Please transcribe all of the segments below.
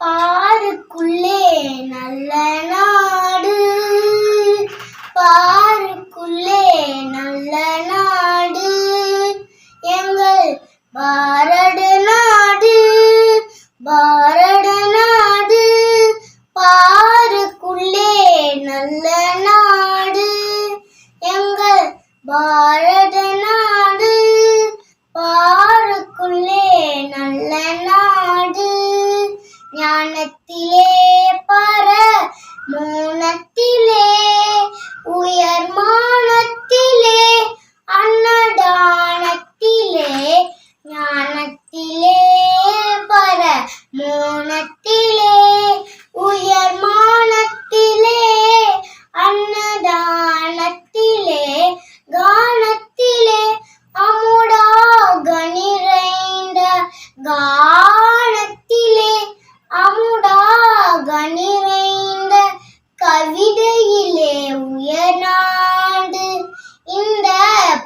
பாருக்குள்ளே நல்ல நாடு. பாருக்குள்ளே நல்ல நாடு. எங்கள் பாரட நாடு பாரட நாடு. பாருக்குள்ளே நல்ல நாடு. எங்கள் பாரட நாடு பாருக்குள்ளே நல்ல நாடு ஞானத்திலே பர மோனத்திலே உயர் மானத்திலே அன்னதானத்திலே ஞானத்திலே பர மோனத்திலே உயர் மானத்திலே அன்னதானத்திலே கானத்திலே அமுடாக நிறைந்த கா அமுடாக நிறைந்த கவிதையிலே உயர்நாடு இந்த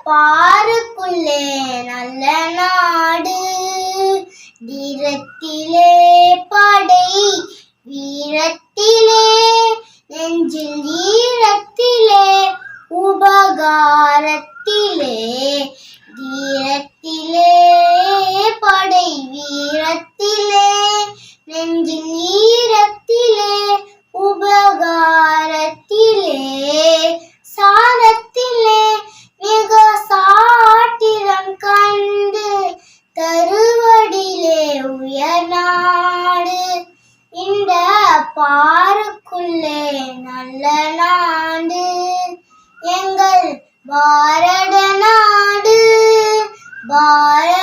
பாருக்குள்ளே நல்ல நாடு வீரத்திலே படை வீரத்திலே நெஞ்சில் ஈரத்திலே உபகாரத்திலே. எங்கள் பாரத